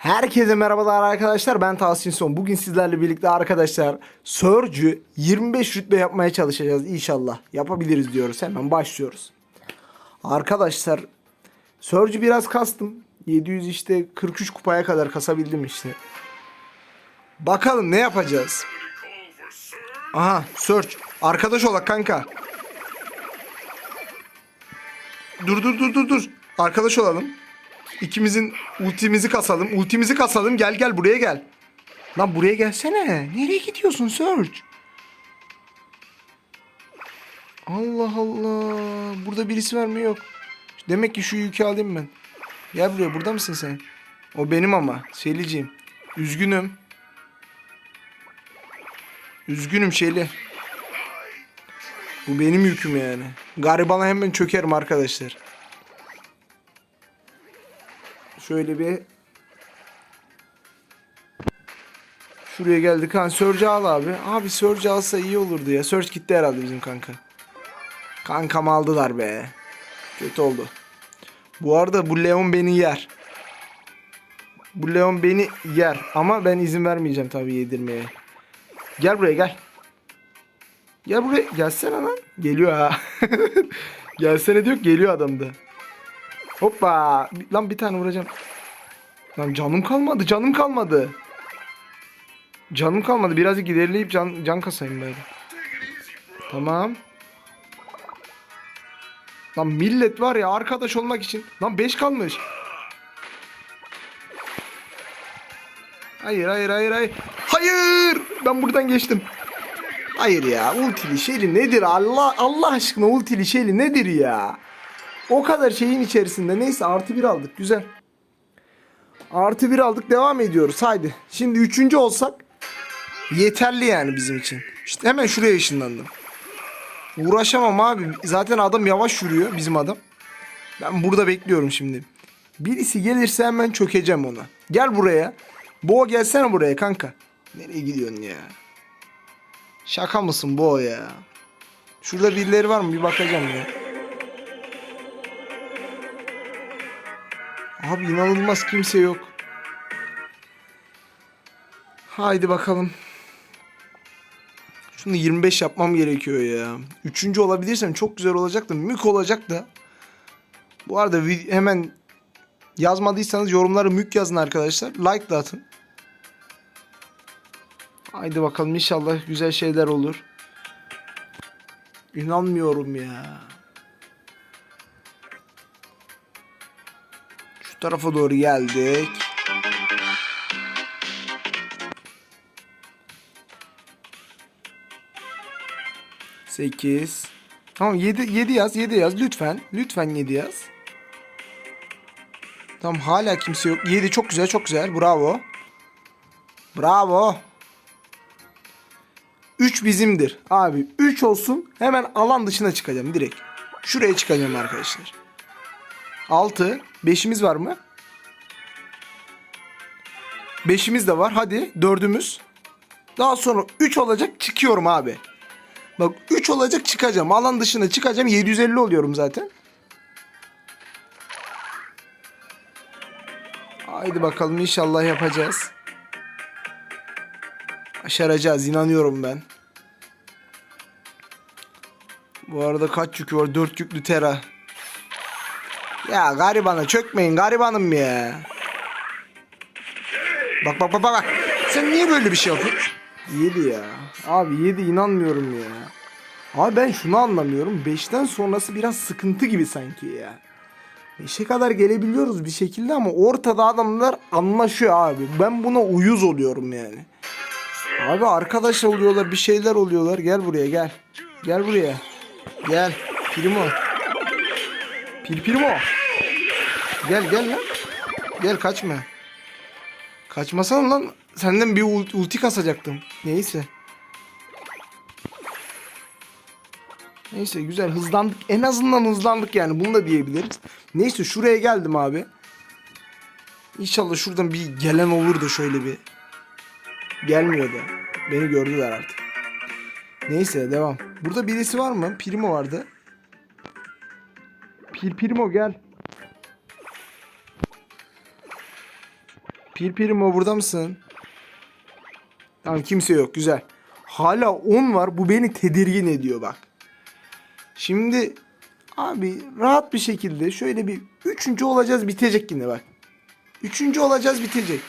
Herkese merhabalar arkadaşlar ben Tahsin Son. Bugün sizlerle birlikte arkadaşlar Surge'ü 25 rütbe yapmaya çalışacağız inşallah. Yapabiliriz diyoruz hemen başlıyoruz. Arkadaşlar Surge'ü biraz kastım. 700 işte 43 kupaya kadar kasabildim işte. Bakalım ne yapacağız. Aha Surge arkadaş olak kanka. Dur dur dur dur dur. Arkadaş olalım. İkimizin ultimizi kasalım. Ultimizi kasalım. Gel gel buraya gel. Lan buraya gelsene. Nereye gidiyorsun Surge? Allah Allah. Burada birisi var mı yok. Demek ki şu yükü alayım ben. Gel buraya. Burada mısın sen? O benim ama. Şeliciğim. Üzgünüm. Üzgünüm Şeli. Bu benim yüküm yani. Garibana hemen çökerim arkadaşlar. Şöyle bir Şuraya geldik. Ha Surge al abi. Abi Surge alsa iyi olurdu ya. Surge gitti herhalde bizim kanka. Kankam aldılar be. Kötü oldu. Bu arada bu Leon beni yer. Bu Leon beni yer. Ama ben izin vermeyeceğim tabii yedirmeye. Gel buraya gel. Gel buraya. Gelsene lan. Geliyor ha. Gelsene diyor geliyor adam da. Hoppa. Lan bir tane vuracağım. Lan canım kalmadı. Canım kalmadı. Canım kalmadı. Birazcık ilerleyip can, can kasayım böyle. Tamam. Lan millet var ya arkadaş olmak için. Lan 5 kalmış. Hayır hayır hayır hayır. Hayır. Ben buradan geçtim. Hayır ya ultili şeyli nedir Allah Allah aşkına ultili şeyli nedir ya? O kadar şeyin içerisinde neyse artı bir aldık güzel. Artı bir aldık devam ediyoruz haydi. Şimdi üçüncü olsak yeterli yani bizim için. İşte hemen şuraya ışınlandım. Uğraşamam abi. Zaten adam yavaş yürüyor bizim adam. Ben burada bekliyorum şimdi. Birisi gelirse hemen çökeceğim ona. Gel buraya. Boğa gelsene buraya kanka. Nereye gidiyorsun ya? Şaka mısın bu ya? Şurada birileri var mı? Bir bakacağım ya. Abi inanılmaz kimse yok. Haydi bakalım. Şunu 25 yapmam gerekiyor ya. Üçüncü olabilirsem çok güzel olacak da mük olacak da. Bu arada hemen yazmadıysanız yorumlara mük yazın arkadaşlar. Like da atın. Haydi bakalım inşallah güzel şeyler olur. İnanmıyorum ya. Şu tarafa doğru geldik. Sekiz. Tamam yedi, yedi yaz yedi yaz lütfen. Lütfen yedi yaz. Tamam hala kimse yok. Yedi çok güzel çok güzel bravo. Bravo. 3 bizimdir. Abi 3 olsun hemen alan dışına çıkacağım direkt. Şuraya çıkacağım arkadaşlar. 6. 5'imiz var mı? 5'imiz de var. Hadi 4'ümüz. Daha sonra 3 olacak çıkıyorum abi. Bak 3 olacak çıkacağım. Alan dışına çıkacağım. 750 oluyorum zaten. Haydi bakalım inşallah yapacağız. Başaracağız inanıyorum ben. Bu arada kaç yükü var? 4 yüklü tera. Ya garibana çökmeyin garibanım ya. Bak bak bak bak. Sen niye böyle bir şey yapıyorsun? 7 ya. Abi 7 inanmıyorum ya. Abi ben şunu anlamıyorum. 5'ten sonrası biraz sıkıntı gibi sanki ya. 5'e kadar gelebiliyoruz bir şekilde ama ortada adamlar anlaşıyor abi. Ben buna uyuz oluyorum yani. Abi arkadaş oluyorlar bir şeyler oluyorlar. Gel buraya gel. Gel buraya. Gel. Primo. Pil Primo. Gel gel lan. Gel kaçma. Kaçmasana lan. Senden bir ult- ulti kasacaktım. Neyse. Neyse güzel hızlandık. En azından hızlandık yani. Bunu da diyebiliriz. Neyse şuraya geldim abi. İnşallah şuradan bir gelen olur da şöyle bir. Gelmiyor da. Beni gördüler artık. Neyse devam. Burada birisi var mı? Primo vardı. Pir Primo gel. Pirpirimo burada mısın? Tamam kimse yok güzel. Hala 10 var bu beni tedirgin ediyor bak. Şimdi abi rahat bir şekilde şöyle bir üçüncü olacağız bitecek yine bak. Üçüncü olacağız bitecek.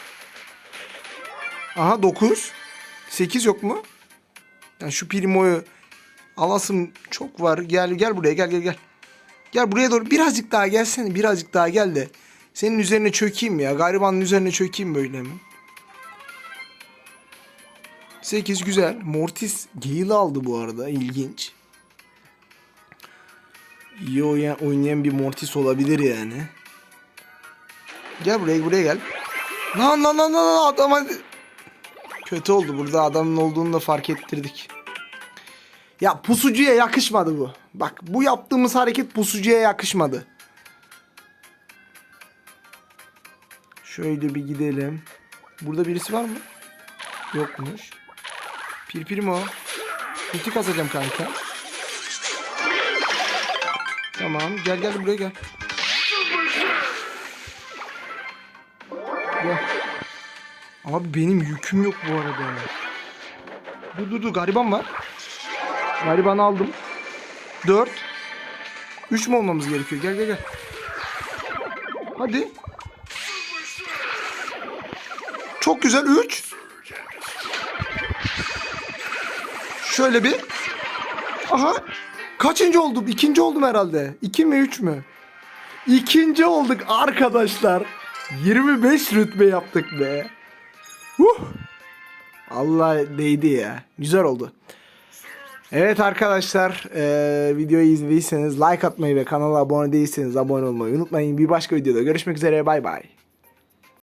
Aha 9. 8 yok mu? Yani şu Primo'yu alasım çok var. Gel gel buraya gel gel gel. Gel buraya doğru birazcık daha gelsene birazcık daha gel de. Senin üzerine çökeyim ya. Garibanın üzerine çökeyim böyle mi? 8 güzel. Mortis Gale aldı bu arada. İlginç. İyi oynayan, oynayan bir Mortis olabilir yani. Gel buraya buraya gel. Lan lan lan lan adama... Kötü oldu burada adamın olduğunu da fark ettirdik. Ya pusucuya yakışmadı bu. Bak bu yaptığımız hareket pusucuya yakışmadı. Şöyle bir gidelim. Burada birisi var mı? Yokmuş. Pirpirim o. Kuti kazacağım kanka. Tamam gel gel buraya gel. Gel. Abi benim yüküm yok bu arada. Dur dur dur gariban var. Garibanı aldım. 4. 3 mü olmamız gerekiyor? Gel gel gel. Hadi. Çok güzel 3. Şöyle bir. Aha. Kaçıncı oldum? İkinci oldum herhalde. 2 mi 3 mü? İkinci olduk arkadaşlar. 25 rütbe yaptık be. Huh. Allah değdi ya. Güzel oldu. Evet arkadaşlar eee, videoyu izlediyseniz like atmayı ve kanala abone değilseniz abone olmayı unutmayın. Bir başka videoda görüşmek üzere bay bay.